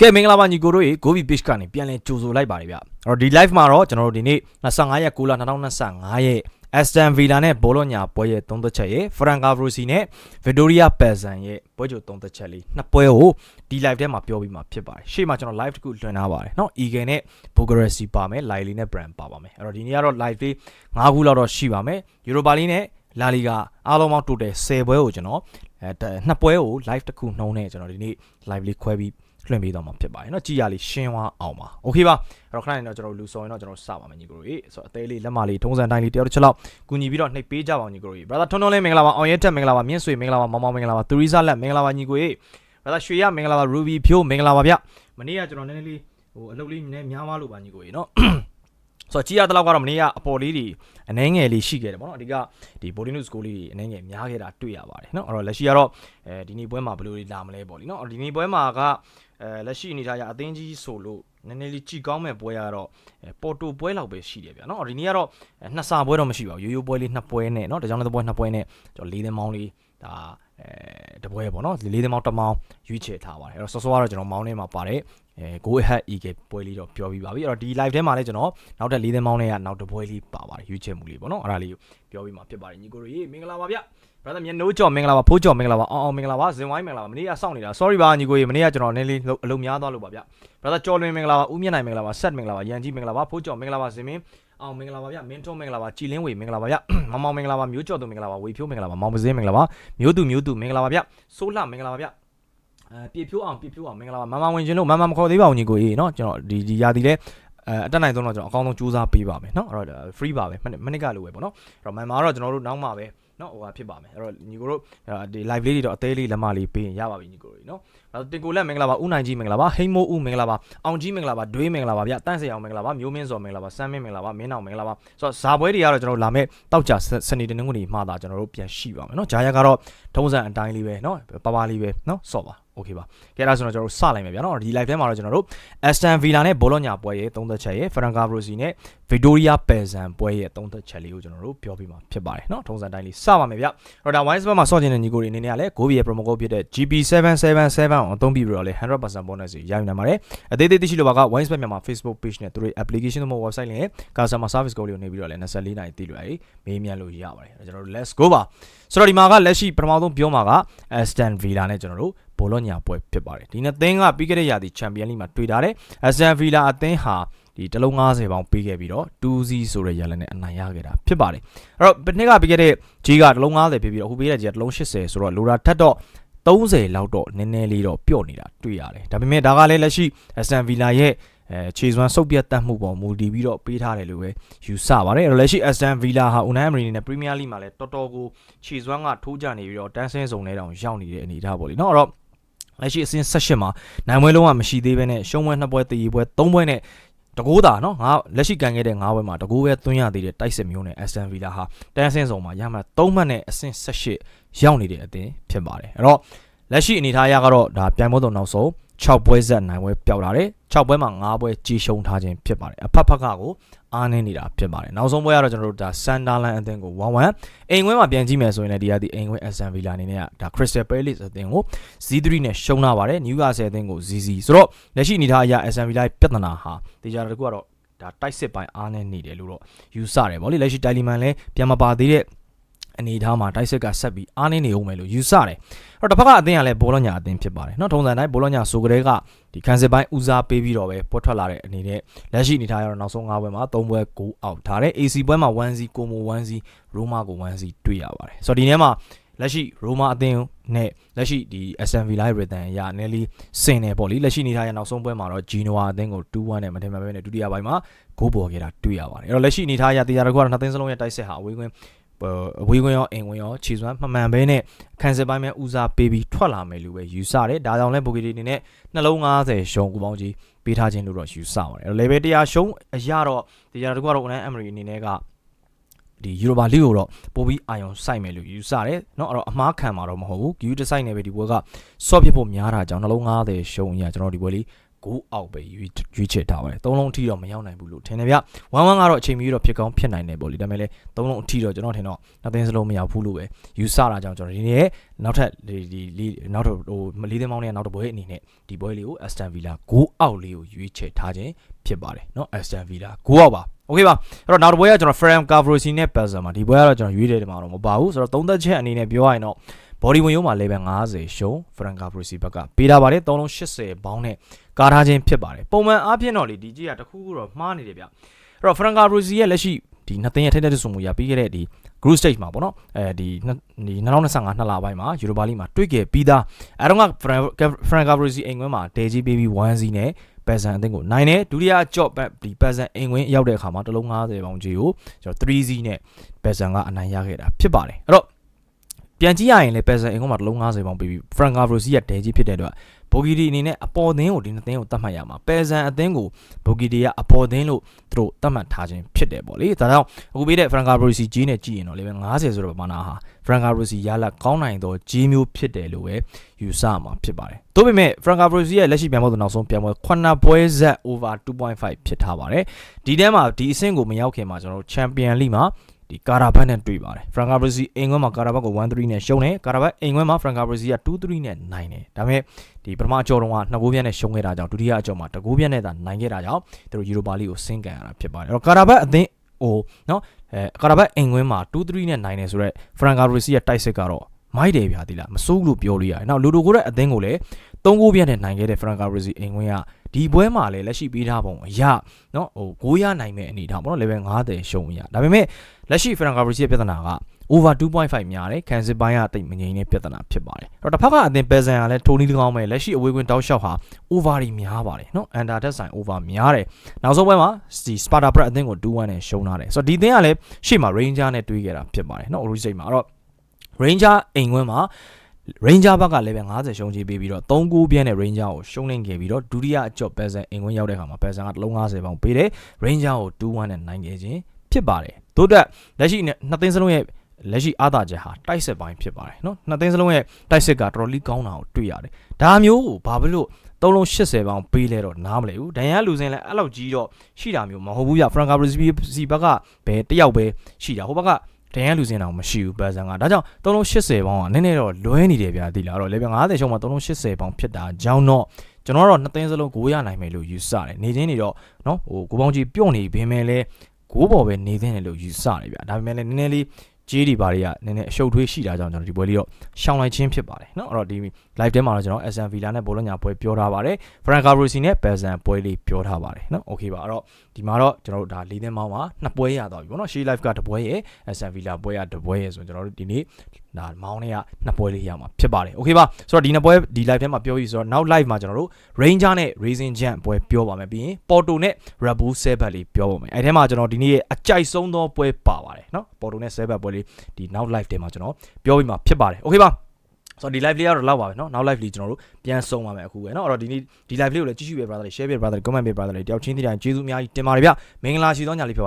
ကဲမင်္ဂလာပါညီကိုတို့ရေ Gobi Page ကနေပြန်လည်ကြိုဆိုလိုက်ပါတယ်ဗျအဲ့တော့ဒီ live မှာတော့ကျွန်တော်တို့ဒီနေ့25ရက်9လ2025ရက် Aston Villa နဲ့ Bologna ပွဲရဲ့သုံးသက်ချက်ရဲ့ Francavrosi နဲ့ Vittoria Pezan ရဲ့ပွဲကြိုသုံးသက်ချက်လေးနှစ်ပွဲကိုဒီ live ထဲမှာပြောပြီးမှဖြစ်ပါတယ်ရှေ့မှာကျွန်တော် live တစ်ခုလွှင့်ထားပါတယ်เนาะ Eagle နဲ့ Bucharest ပါမယ် Lily နဲ့ Brand ပါပါမယ်အဲ့တော့ဒီနေ့ကတော့ live လေး9ခုလောက်တော့ရှိပါမယ် Europa League နဲ့ La Liga အားလုံးပေါင်း total 10ပွဲကိုကျွန်တော်အဲနှစ်ပွဲကို live တစ်ခုနှုံးနဲ့ကျွန်တော်ဒီနေ့ live လေးခွဲပြီးလွှင့်ပေးတော့မှာဖြစ်ပါတယ်เนาะကြည်ရလေးရှင်းသွားအောင်ပါโอเคပါအဲ့တော့ခဏနေတော့ကျွန်တော်လူစောရင်တော့ကျွန်တော်စပါမယ်ညီကိုတို့ရေဆိုတော့အသေးလေးလက်မလေးထုံးစံတိုင်းလေးတယောက်တစ်ချက်လောက်ကူညီပြီးတော့နှိပ်ပေးကြပါအောင်ညီကိုတို့ရေ brother ထွန်းထွန်းလေးမင်္ဂလာပါအောင်ရဲတက်မင်္ဂလာပါမြင့်ဆွေမင်္ဂလာပါမောင်မောင်မင်္ဂလာပါသူရီစာလက်မင်္ဂလာပါညီကိုရေ brother ရွှေရမင်္ဂလာပါ ruby ဖြိုးမင်္ဂလာပါဗျမနေ့ကကျွန်တော်နည်းနည်းလေးဟိုအလုပ်လေးနည်းနည်းများသွားလို့ပါညီကိုရေเนาะ ဆိုတော့ကြည်ရတဲ့လောက်ကတော့မနေ့ကအပေါ်လေးတွေအနှဲငယ်လေးရှိခဲ့တယ်ပေါ့နော်အဓိကဒီ bowling score လေးတွေအနှဲငယ်များခဲ့တာတွေ့ရပါတယ်နော်အဲ့တော့လက်ရှိကတော့အဲဒီနေ့ပွဲမှာဘယ်လိုတွေလာမလဲပေါ့လीနော်ဒီနေ့ပွဲမှာကအဲလက်ရှိအနေထားရအသင်းကြီးဆိုလို့နည်းနည်းလေးကြည်ကောင်းမဲ့ပွဲကတော့ပေါ်တိုပွဲလောက်ပဲရှိတယ်ဗျာနော်ဒီနေ့ကတော့နှစ်စာပွဲတော့မရှိပါဘူးရိုးရိုးပွဲလေးနှစ်ပွဲနဲ့နော်ဒါကြောင့်လည်းပွဲနှစ်ပွဲနဲ့ကျွန်တော်လေးသင်းမောင်းလေးဒါအဲတပွဲပေါ့နော်လေးသင်းမောင်းတစ်မောင်းရွေးချယ်ထားပါတယ်အဲ့တော့စောစောကတော့ကျွန်တော်မောင်းလေးမှာပါတယ် အဲ go ahead eagle ပွဲလေးတော့ပြောပြီးပါပြီအဲ့တော့ဒီ live ထဲမှာလည်းကျွန်တော်နောက်ထပ်လေးသင်းမောင်းတွေကနောက်တစ်ပွဲလေးပါပါတယ်ရွေးချယ်မှုလေးပေါ့နော်အဲ့ဒါလေးကိုပြောပြီးမှဖြစ်ပါတယ်ညီကိုတို့ရေမင်္ဂလာပါဗျ brother မြန်နိုးကြော်မင်္ဂလာပါဖိုးကြော်မင်္ဂလာပါအောင်အောင်မင်္ဂလာပါဇင်ဝိုင်းမင်္ဂလာပါမနေ့ကစောင့်နေတာ sorry ပါညီကိုရေမနေ့ကကျွန်တော်နည်းလေးအလုံးများသွားလို့ပါဗျ brother ကြော်လွင်မင်္ဂလာပါဦးမြင့်နိုင်မင်္ဂလာပါဆက်မင်္ဂလာပါရန်ကြီးမင်္ဂလာပါဖိုးကြော်မင်္ဂလာပါဇင်မင်းအောင်မင်္ဂလာပါဗျမင်းထွန်းမင်္ဂလာပါကြည်လင်းဝေမင်္ဂလာပါဗျမောင်မောင်မင်္ဂလာပါမျိုးကြော်သူမင်္ဂလာပါဝေဖြိုးမင်္ဂလာပါမောင်ပစင်းမင်္ဂလာပါမျိုးသူမျိုးသူမင်္ဂလာပါဗျဆိုးလှမင်္ဂလာပါဗျ အဲပြေဖြိုးအောင်ပြေဖြိုးအောင်မင်္ဂလာပါမမဝင်ချင်းလို့မမမခေါ်သေးပါဘူးညီကိုကြီးเนาะကျွန်တော်ဒီဒီရာသီလဲအဲအတက်နိုင်ဆုံးတော့ကျွန်တော်အကောင်းဆုံးစူးစမ်းပေးပါမယ်เนาะအဲ့တော့ free ပါပဲမနစ်ကလိုပဲပေါ့เนาะအဲ့တော့မန်မာတော့ကျွန်တော်တို့နောက်မှာပဲเนาะဟိုဟာဖြစ်ပါမယ်အဲ့တော့ညီကိုတို့ဒီ live လေးတွေတော့အသေးလေးလက်မလေးပေးရင်ရပါပြီညီကိုတို့เนาะအဲ့တော့တင်ကိုလက်မင်္ဂလာပါဦးနိုင်ကြီးမင်္ဂလာပါဟိမိုးဦးမင်္ဂလာပါအောင်ကြီးမင်္ဂလာပါဒွေးမင်္ဂလာပါဗျတန့်စရအောင်မင်္ဂလာပါမျိုးမင်းစော်မင်္ဂလာပါစမ်းမင်းမင်္ဂလာပါမင်းအောင်မင်္ဂလာပါဆိုတော့ဇာပွဲတွေကတော့ကျွန်တော်တို့လာမဲ့တောက်ကြစနေတနင်္ဂနွေမှာသာကျွန်တော်တို့ပြန်ရှိပါမယ်เนาะဂျာယာကတော့ထုံးစံအတိုင်းလေးပဲเนาะပပလေးပဲเนาะစော့ပါ โอเคပါကဲဒါဆိုတော့ကျွန်တော်တို့စလိုက်မယ်ဗျာနော်ဒီ live ထဲမှာတော့ကျွန်တော်တို့ Aston Villa နဲ့ Bologna ပွဲရဲ့သုံးသက်ချက်ရဲ့ Francavrosi နဲ့ Victoria Pezan ပွဲရဲ့သုံးသက်ချက်လေးကိုကျွန်တော်တို့ပြောပြမှာဖြစ်ပါတယ်နော်ထုံးစံတိုင်းလေးစပါမယ်ဗျာတော့ဒါ Wise ဘက်မှာစော့ကျင်တဲ့ညီကိုတွေအနေနဲ့ကလည်း Go ရဲ့ promo code ဖြစ်တဲ့ GP777 ကိုအသုံးပြုပြီးတော့လေ100% bonus ရယူနိုင်ပါတယ်အသေးသေးသိရှိလိုပါက Wise ဘက်မြန်မာ Facebook page နဲ့သူတို့ application တို့ website နဲ့ customer service code လေးကိုနေပြီးတော့လေ24နိုင်သိလို့ရတယ်မေးမြန်းလို့ရပါတယ်ကျွန်တော်တို့ let's go ပါဆိုတော့ဒီမှာကလက်ရှိပထမဆုံးပြောမှာက Aston Villa နဲ့ကျွန်တော်တို့ ဘိုလော့ညာပွဲဖြစ်ပါတယ်ဒီနှစ်သင်းကပြီးခဲ့တဲ့ရာသီချန်ပီယံလိမှာတွေ့တာတဲ့အက်ဆန်ဗီလာအသင်းဟာဒီတလုံး90ပေါင်ပေးခဲ့ပြီးတော့2 C ဆိုတဲ့ရလနဲ့အနိုင်ရခဲ့တာဖြစ်ပါတယ်အဲ့တော့တစ်နှစ်ကပေးခဲ့တဲ့ဂျီကတလုံး90ပေးပြီးတော့အခုပေးတဲ့ဂျီကတလုံး80ဆိုတော့လိုရာထက်တော့30လောက်တော့နည်းနည်းလေးတော့ပျော့နေတာတွေ့ရတယ်ဒါပေမဲ့ဒါကလည်းလက်ရှိ Aston Villa ရဲ့အဲခြေစွမ်းစုပ်ပြတ်တတ်မှုပေါ်မူတည်ပြီးတော့ပေးထားတယ်လို့ပဲယူဆပါတယ်အဲ့တော့လက်ရှိ Aston Villa ဟာ Unai Emery နဲ့ Premier League မှာလည်းတော်တော်ကိုခြေစွမ်းကထိုးကြနေပြီးတော့တန်းဆင်းစုံလဲတောင်ရောက်နေတဲ့အနေအထားပေါ့လေနော်အဲ့တော့ လက်ရှိအဆင့်16မှာနိုင်ပွဲလုံးဝမရှိသေးဘဲနဲ့ရှုံးပွဲ2ပွဲတည်ပွဲ3ပွဲနဲ့တကူတာနော်ငါလက်ရှိကန်ခဲ့တဲ့9ပွဲမှာတကူပဲသွင်းရသေးတဲ့တိုက်စစ်မျိုးနဲ့ Aston Villa ဟာတန်းအဆင့်ဆုံးမှာရမှ3မှတ်နဲ့အဆင့်18ရောက်နေတဲ့အသင်းဖြစ်ပါတယ်အဲ့တော့ လက်ရှိအနေထားအရကတော့ဒါပြိုင်ပွဲတော်နောက်ဆုံး6ပွဲဆက်နိုင်ပွဲပျောက်လာတယ်6ပွဲမှာ9ပွဲကြီးရှုံးထားခြင်းဖြစ်ပါတယ်အဖက်ဖက်ကကိုအားနေနေတာဖြစ်ပါတယ်နောက်ဆုံးပွဲကတော့ကျွန်တော်တို့ဒါဆန်ဒါလန်အသင်းကို1-1အိမ်ခွဲမှာပြန်ကြည့်မယ်ဆိုရင်လည်းဒီကဒီအိမ်ခွဲ Aston Villa အနေနဲ့ကဒါ Crystal Palace အသင်းကို Z3 နဲ့ရှုံးလာပါတယ် Newcastle အသင်းကို ZZ ဆိုတော့လက်ရှိအနေထားအရ Aston Villa ပြဿနာဟာတေချာတကူကတော့ဒါတိုက်စစ်ပိုင်းအားနေနေတယ်လို့တော့ယူဆတယ်ဗောလေလက်ရှိတိုင်လီမန်လည်းပြန်မပါသေးတဲ့ အနေထားမှာတိုက်စစ်ကဆက်ပြီးအားနေနေအောင်မယ်လို့ယူဆတယ်။အဲ့တော့တစ်ဖက်ကအသင်းကလည်းဘောလုံးညာအသင်းဖြစ်ပါတယ်။နော်ထုံစံတိုင်းဘောလုံးညာဆိုကြတဲ့ကဒီခန်းစစ်ပိုင်းဦးစားပေးပြီးတော့ပဲပေါ်ထွက်လာတဲ့အနေနဲ့လက်ရှိအနေထားရတော့နောက်ဆုံး၅ပွဲမှာ၃ပွဲ9အောက်ထားတယ် AC ပွဲမှာ1-0ကိုမို1-0ရိုမာကို1-0တွေ့ရပါတယ်။ဆိုတော့ဒီထဲမှာလက်ရှိရိုမာအသင်းနဲ့လက်ရှိဒီ Aston Villa Rhythm ရနယ်လီစင်တယ်ပေါ့လေလက်ရှိနေထားရနောက်ဆုံးပွဲမှာတော့ Genoa အသင်းကို2-1နဲ့မထင်မှတ်ပဲနဲ့ဒုတိယပိုင်းမှာဂိုးပေါ်ခဲ့တာတွေ့ရပါတယ်အဲ့တော့လက်ရှိအနေထားရတရားတကွာနှစ်သင်းစလုံးရဲ့တိုက်စစ်ဟာအဝေးကွင်း အဝေးကွင်းရောအိမ်ကွင်းရောခြေစွမ်းမမှန်ဘဲနဲ့ခန်းစစ်ပိုင်းမှာဦးစားပေးပြီးထွက်လာမယ်လို့ပဲယူဆတယ်ဒါကြောင့်လဲဘိုဂီဒီအနေနဲ့နှလုံး90ရှုံးကူပေါင်းကြီးပေးထားခြင်းလို့တော့ယူဆပါတယ်အဲ့တော့ level 100ရှုံးအရတော့တရားတကွာတော့ Unai Emery အနေနဲ့ကဒီ Europa League ကိုတော့ပို့ပြီးအာရုံစိုက်မယ်လို့ယူဆတယ်เนาะအဲ့တော့အမားခံမှာတော့မဟုတ်ဘူး GU တစ်ဆိုင်နေပဲဒီပွဲက soft ဖြစ်ဖို့များတာကြောင့်နှလုံး90ရှုံးအရာကျွန်တော်ဒီပွဲလေး 6အောက်ပဲရွေးရွေးချယ်ထားပါတယ်သုံးလုံးအထိတော့မရောက်နိုင်ဘူးလို့ထင်တယ်ဗျဝမ်းဝမ်းကတော့အချိန်မီတော့ဖြစ်ကောင်းဖြစ်နိုင်တယ်ပေါ့လေဒါပေမဲ့လည်းသုံးလုံးအထိတော့ကျွန်တော်ထင်တော့နှစ်သိန်းစလုံးမရောက်ဘူးလို့ပဲယူဆတာကြောင့်ကျွန်တော်ဒီနေ့နောက်ထပ်ဒီဒီဒီနောက်ထပ်ဟိုလေးသိန်းမောင်းနဲ့နောက်တစ်ပွဲအနေနဲ့ဒီပွဲလေးကို Aston Villa 6အောက်လေးကိုရွေးချယ်ထားခြင်းဖြစ်ပါတယ်เนาะ Aston Villa 6အောက်ပါโอเคပါအဲ့တော့နောက်တစ်ပွဲကကျွန်တော် Ferran Cavrosi နဲ့ Pazza မှာဒီပွဲကတော့ကျွန်တော်ရွေးတယ်ဒီမှာတော့မပါဘူးဆိုတော့သုံးသက်ချက်အနေနဲ့ပြောရရင်တော့ body ဝင်ရုံးမှာ level 50ရှုံး Ferran Cavrosi ဘက်ကပေးတာပါတယ်3လုံး80ဘောင်းနဲ့ကားထားခြင်းဖြစ်ပါတယ်ပုံမှန်အားဖြင့်တော့လေဒီကြီးကတစ်ခုခုတော့မှားနေတယ်ဗျအဲ့တော့ Ferran Cavrosi ရဲ့လက်ရှိဒီနှစ်သိန်းရဲ့ထိတဲ့စုံမှုရပြီးခဲ့တဲ့ဒီ group stage မှာပေါ့နော်အဲဒီဒီ2025နှစ်လပိုင်းမှာ Europa League မှာတွေ့ခဲ့ပြီးသားအဲတော့က Frank Cavrosi အိမ်ကွင်းမှာဒေဂျီဘေဘီ1 0နဲ့ပက်ဆန်အသင်းကိုနိုင်တယ်ဒုတိယကြော့ဒီပက်ဆန်အိမ်ကွင်းရောက်တဲ့အခါမှာတလုံး90ပေါင်ကြီးကိုကျွန်တော်3 0နဲ့ပက်ဆန်ကအနိုင်ရခဲ့တာဖြစ်ပါတယ်အဲ့တော့ ပြန်ကြည့်ရရင်လည်းပက်ဆန်အိမ်ကွင်းမှာတလုံး90ပေါင်ပြီးပြီး Frank Cavrosi ရဲ့ဒေဂျီဖြစ်တဲ့အတွက်ဘိုဂီဒီအနေနဲ့အပေါ်သင်းကိုဒီနှစ်သင်းကိုတတ်မှတ်ရမှာပယ်ဆန်အသင်းကိုဘိုဂီဒီကအပေါ်သင်းလို့သူတို့တတ်မှတ်ထားခြင်းဖြစ်တယ်ပေါ့လေဒါကြောင့်အခုပေးတဲ့ Franca Brosi ကြီးနဲ့ကြည့်ရင်တော့လေ90ဆိုတဲ့ပမာဏဟာ Franca Brosi ရလက်ကောင်းနိုင်သောကြီးမျိုးဖြစ်တယ်လို့ပဲယူဆမှာဖြစ်ပါတယ်။ဒါပေမဲ့ Franca Brosi ရဲ့လက်ရှိပြန်ဖို့နောက်ဆုံးပြန်ပွဲ9ပွဲဇက် over 2.5ဖြစ်ထားပါတယ်။ဒီထဲမှာဒီအဆင့်ကိုမရောက်ခင်မှာကျွန်တော်တို့ Champion League မှာ ဒီကာရာဘတ်နဲ့တွေ့ပါတယ်ဖရန်ကာဘရီစီအင်ကွန်းမှာကာရာဘတ်ကို1-3နဲ့ရှုံးတယ်ကာရာဘတ်အင်ကွန်းမှာဖရန်ကာဘရီစီက2-3နဲ့နိုင်တယ်ဒါပေမဲ့ဒီပထမအကြော်တုန်းကနှစ်ဂိုးပြတ်နဲ့ရှုံးခဲ့တာကြောင့်ဒုတိယအကြော်မှာတဂိုးပြတ်နဲ့သာနိုင်ခဲ့တာကြောင့်သူတို့ယူရိုပါလိကိုဆင်းကန်ရတာဖြစ်ပါတယ်အဲ့တော့ကာရာဘတ်အသင်းဟိုနော်အဲကာရာဘတ်အင်ကွန်းမှာ2-3နဲ့နိုင်တယ်ဆိုတော့ဖရန်ကာဘရီစီရဲ့တိုက်စစ်ကတော့မိုက်တယ်ဗျာဒီလားမစိုးလို့ပြောလို့ရတယ်နောက်လူတိုကိုတဲ့အသင်းကိုလည်း ၃ဂိုးပြတ်နဲ့နိုင်ခဲ့တဲ့ဖရန်ကာဘရီစီအင်ကွန်းကဒီပွဲမှာလည်းလက်ရှိပေးထားပုံအရနော်ဟိုဂိုးရနိုင်မဲ့အနေထားပေါ့နော် level 90ရှုံးရဒါပေမဲ့လက်ရှိ Frank Gabriel ရဲ့ပြဿနာက over 2.5များတယ်ခံစစ်ပိုင်းကတိတ်မငြိမ်တဲ့ပြဿနာဖြစ်ပါတယ်အဲ့တော့တစ်ဖက်ကအသင်ပယ်ဆန်ကလည်းထိုးနီး၎င်းပဲလက်ရှိအဝေးကွင်းတောက်လျှောက်ဟာ over တွေများပါတယ်နော် under တက်ဆိုင် over များတယ်နောက်ဆုံးပွဲမှာဒီ Sparta Prague အသင်းကို2-1နဲ့ရှုံးထားတယ်ဆိုတော့ဒီအသင်းကလည်းရှေ့မှာ Ranger နဲ့တွေးခဲ့တာဖြစ်ပါတယ်နော် Origi မှာအဲ့တော့ Ranger အိမ်ကွင်းမှာ Ranger ဘက်ကလည်းပဲ90ရှုံးချပေးပြီးတော့3ဂိုးပြန်းတဲ့ Ranger ကိုရှုံးနိုင်ခဲ့ပြီးတော့ဒုတိယအကျော့ပယ်ဆန်အင်ကွင်းရောက်တဲ့အခါမှာပယ်ဆန်ကတလုံး90ပေါင်ပေးတယ် Ranger ကို2-1နဲ့နိုင်ခဲ့ခြင်းဖြစ်ပါတယ်တို့တက်လက်ရှိနှစ်သိန်းစလုံးရဲ့လက်ရှိအားသာချက်ဟာတိုက်စစ်ပိုင်းဖြစ်ပါတယ်နော်နှစ်သိန်းစလုံးရဲ့တိုက်စစ်ကတော်တော်လေးကောင်းတာကိုတွေ့ရတယ်ဒါမျိုးကိုဘာဖြစ်လို့3လုံး80ပေါင်ပေးလဲတော့နားမလဲဘူးဒန်ရန်လူစင်လည်းအဲ့လောက်ကြီးတော့ရှိတာမျိုးမဟုတ်ဘူးပြဖရန်ကာဘရီစီဘက်ကဘယ်တယောက်ပဲရှိတာဟိုဘက်က ဒန်ရန်လူစင်တောင်မရှိဘူးပယ်ဆန်ကဒါကြောင့်3လုံး80ပေါင်ကနည်းနည်းတော့လွဲနေတယ်ဗျာဒီလားတော့လေပြ90ရှုံးမှာ3လုံး80ပေါင်ဖြစ်တာကြောင့်တော့ကျွန်တော်တော့နှစ်သိန်းစလုံးကိုရနိုင်မယ်လို့ယူဆတယ်နေချင်းနေတော့နော်ဟိုကိုပေါင်းကြီးပြုတ်နေပြီမဲ့လဲကိုးပေါ်ပဲနေသင့်တယ်လို့ယူဆတယ်ဗျာဒါပေမဲ့လည်းနည်းနည်းလေးကြေးဒီပါတွေကနည်းနည်းအရှုပ်ထွေးရှိတာကြောင့်ကျွန်တော်ဒီပွဲလေးတော့ရှောင်းလိုက်ခြင်းဖြစ်ပါတယ်เนาะအဲ့တော့ဒီ live ထဲမှာတော့ကျွန်တော် SM Villa နဲ့ဘောလုံးညာပွဲပြောထားပါတယ် Franca Brusi နဲ့ Belsan ပွဲလေးပြောထားပါတယ်เนาะ okay ပါအဲ့တော့ ဒီမှာတော့ကျွန်တော်တို့ဒါ၄သင်းမောင်းမှာနှစ်ပွဲရသွားပြီပေါ့နော် She Life ကတပွဲရယ် SN Villa ပွဲရတပွဲရယ်ဆိုတော့ကျွန်တော်တို့ဒီနေ့ဒါမောင်းတွေကနှစ်ပွဲလေးရမှာဖြစ်ပါတယ် Okay ပါဆိုတော့ဒီနှစ်ပွဲဒီ live ထဲမှာပြောပြီးဆိုတော့နောက် live မှာကျွန်တော်တို့ Ranger နဲ့ Racing Jam ပွဲပြောပါမယ်ပြီးရင် Porto နဲ့ Red Bull 7ဘက်လေးပြောပါမယ်အဲထဲမှာကျွန်တော်ဒီနေ့ရဲ့အကြိုက်ဆုံးသောပွဲပါပါတယ်နော် Porto နဲ့7ဘက်ပွဲလေးဒီနောက် live ထဲမှာကျွန်တော်ပြောပြီးမှာဖြစ်ပါတယ် Okay ပါ ဆိုတော့ဒီ live လေးကတော့လောက်ပါပဲเนาะနောက် live လေးကျွန်တော်တို့ပြန်ဆုံးပါမယ်အခုပဲเนาะအဲ့တော့ဒီနေ့ဒီ live လေးကိုလည်းကြည့်ရှုပေး brother တွေ share ပေး brother တွေ comment ပေး brother တွေတယောက်ချင်းတည်းတိုင်းကျေးဇူးအများကြီးတင်ပါတယ်ဗျမင်္ဂလာရှိသောညလေးဖြစ်ပါ